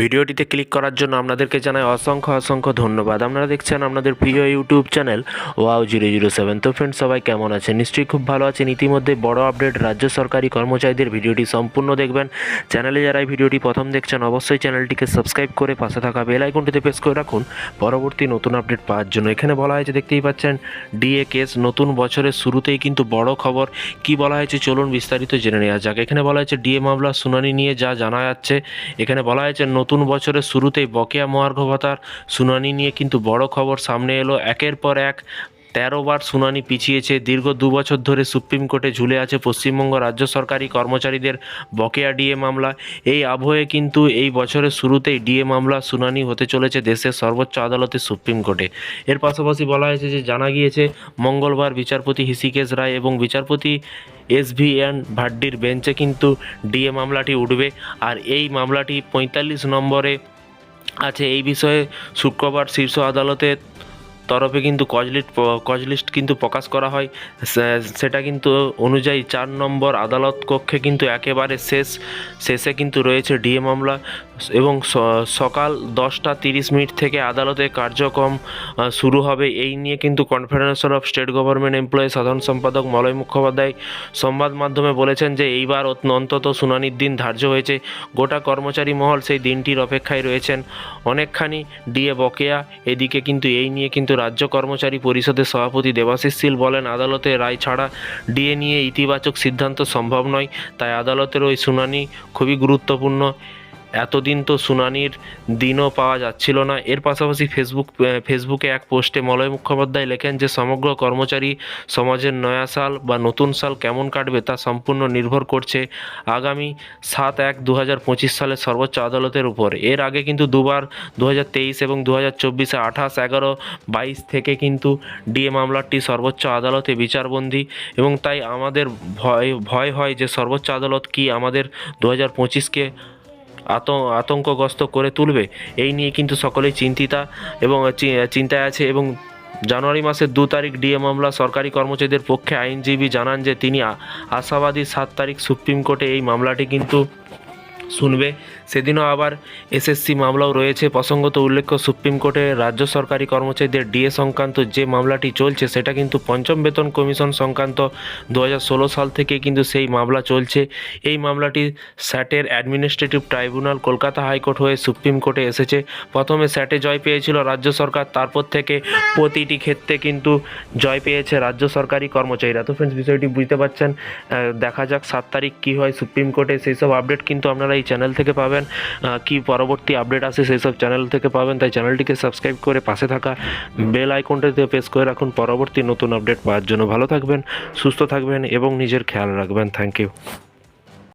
ভিডিওটিতে ক্লিক করার জন্য আপনাদেরকে জানাই অসংখ্য অসংখ্য ধন্যবাদ। আপনারা দেখছেন আপনাদের প্রিয় YouTube channel wow zero zero seven. তো ফ্রেন্ড সবাই কেমন আছেন? নিশ্চয়ই খুব ভালো আছেন। ইতিমধ্যে বড় আপডেট রাজ্য সরকারি কর্মচারীদের ভিডিওটি সম্পূর্ণ দেখবেন। চ্যানেলে যারা ভিডিওটি প্রথম দেখছেন, অবশ্যই চ্যানেলটিকে সাবস্ক্রাইব করে পাশে থাকা বেল আইকনটিতে প্রেস করে রাখুন। পরবর্তী নতুন আপডেট পাওয়ার জন্য। এখানে বলা হয়েছে, দেখতেই পাচ্ছেন ডিএ কেস নতুন বছরের শুরুতেই কিন্তু বড় খবর। কি বলা হয়েছে, চলুন বিস্তারিত জেনে নেওয়া যাক। এখানে বলা হয়েছে ডিএ মামলা শুনানি নিয়ে যা জানা যাচ্ছে। এখানে বলা হয়েছে নতুন বছরের শুরুতেই বকেয়া মহার্ঘ ভাতার শুনানি নিয়ে কিন্তু বড় খবর সামনে এলো। একের পর এক তেরো বার শুনানি পিছিয়েছে। দীর্ঘ দু বছর ধরে সুপ্রিম কোর্টে ঝুলে আছে পশ্চিমবঙ্গ রাজ্য সরকারি কর্মচারীদের বকেয়া ডিএ মামলা। এই আবহে কিন্তু এই বছরের শুরুতেই ডিএ মামলা শুনানি হতে চলেছে দেশের সর্বোচ্চ আদালতে সুপ্রিম কোর্টে। এর পাশাপাশি বলা হয়েছে যে জানা গিয়েছে, মঙ্গলবার বিচারপতি হিসিকেশ রায় এবং বিচারপতি এস ভি এন ভাড্ডির বেঞ্চে কিন্তু ডিএ মামলাটি উঠবে। আর এই মামলাটি পঁয়তাল্লিশ নম্বরে আছে। এই বিষয়ে শুক্রবার শীর্ষ আদালতের তরফে কিন্তু কজলিস্ট কজলিস্ট কিন্তু প্রকাশ করা হয়। সেটা কিন্তু অনুযায়ী চার নম্বর আদালত কক্ষে কিন্তু একেবারে শেষ, শেষে কিন্তু রয়েছে ডিএ মামলা এবং সকাল দশটা তিরিশ মিনিট থেকে আদালতের কার্যক্রম শুরু হবে। এই নিয়ে কিন্তু confederation of state government employee সাধারণ সম্পাদক মলয় মুখোপাধ্যায় সংবাদ মাধ্যমে বলেছেন যে এইবার অন্তত শুনানির দিন ধার্য হয়েছে। গোটা কর্মচারী মহল সেই দিনটির অপেক্ষায় রয়েছেন। অনেকখানি ডিএ বকেয়া, এদিকে কিন্তু এই নিয়ে কিন্তু রাজ্য কর্মচারী পরিষদের সভাপতি দেবাশিস শীল বলেন, আদালতের রায় ছাড়া ডিএ নিয়ে ইতিবাচক সিদ্ধান্ত সম্ভব নয়। তাই আদালতের ওই শুনানি খুবই গুরুত্বপূর্ণ। এতদিন তো শুনানির দিনও পাওয়া যাচ্ছিল না। এর পাশাপাশি ফেসবুক ফেসবুকে এক পোস্টে মলয় মুখোপাধ্যায় লেখেন যে, সমগ্র কর্মচারী সমাজের নয়া সাল বা নতুন সাল কেমন কাটবে তা সম্পূর্ণ নির্ভর করছে আগামী সাত এক দু হাজার পঁচিশ সালের সর্বোচ্চ আদালতের উপর। এর আগে কিন্তু দুবার দু হাজার তেইশ এবং দু হাজার চব্বিশে আঠাশ এগারো বাইশ থেকে কিন্তু ডিএ মামলাটি সর্বোচ্চ আদালতে বিচারবন্দী এবং তাই আমাদের ভয় ভয় হয় যে, সর্বোচ্চ আদালত কি আমাদের দু হাজার পঁচিশকে আতঙ্কগ্রস্ত করে তুলবে। এই নিয়ে কিন্তু সকলেই চিন্তিতা এবং চিন্তায় আছে এবং জানুয়ারি মাসের দু তারিখ ডিএ মামলা সরকারি কর্মচারীদের পক্ষে আইনজীবী জানান যে তিনি আশাবাদী সাত তারিখ সুপ্রিম কোর্টে এই মামলাটি কিন্তু শুনবে। সেদিনও আবার এসএসসি মামলাও রয়েছে। প্রসঙ্গত উল্লেখ্য, সুপ্রিম কোর্টে রাজ্য সরকারি কর্মচারীদের ডিএ সংক্রান্ত যে মামলাটি চলছে, সেটা কিন্তু পঞ্চম বেতন কমিশন সংক্রান্ত দু হাজার ষোলো সাল থেকে কিন্তু সেই মামলা চলছে। এই মামলাটি স্যাটের administrative tribunal, Kolkata high court হয়ে সুপ্রিম কোর্টে এসেছে। প্রথমে স্যাটে জয় পেয়েছিল রাজ্য সরকার, তারপর থেকে প্রতিটি ক্ষেত্রে কিন্তু জয় পেয়েছে রাজ্য সরকারি কর্মচারীরা। তো ফ্রেন্ডস বিষয়টি বুঝতে পারছেন দেখা যাক সাত তারিখ কী হয় সুপ্রিম কোর্টে। সেই সব আপডেট কিন্তু আপনারা এই চ্যানেল থেকে পাবেন। আহ, কি পরবর্তী আপডেট আসে সেই সব চ্যানেল থেকে পাবেন তাই চ্যানেলটিকে সাবস্ক্রাইব করে পাশে থাকা বেল আইকনটাতে প্রেস করে রাখুন। পরবর্তী নতুন আপডেট পাওয়ার জন্য ভালো থাকবেন সুস্থ থাকবেন এবং নিজের খেয়াল রাখবেন। Thank you